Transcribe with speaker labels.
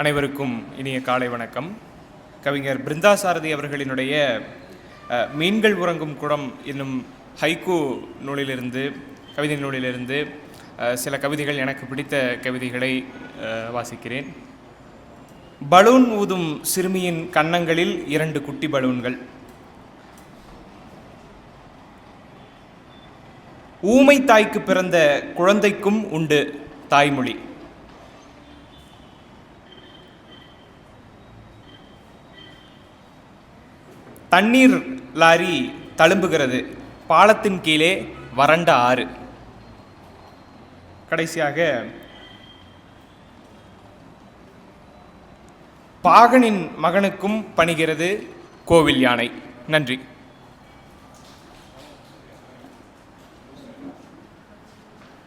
Speaker 1: அனைவருக்கும் இனிய காலை வணக்கம். கவிஞர் பிருந்தாசாரதி அவர்களினுடைய மீன்கள் உறங்கும் குடம் என்னும் ஹைக்கூ நூலிலிருந்து கவிதை நூலிலிருந்து சில கவிதைகள் எனக்கு பிடித்த கவிதைகளை வாசிக்கிறேன். பலூன் ஊதும் சிறுமியின் கன்னங்களில் இரண்டு குட்டி பலூன்கள். ஊமை தாய்க்கு பிறந்த குழந்தைக்கும் உண்டு தாய்மொழி. தண்ணீர் லாரி தழும்புகிறது. பாலத்தின் கீழே வறண்ட ஆறு. கடைசியாக பாகனின் மகனுக்கும் பணிகிறது கோவில் யானை. நன்றி.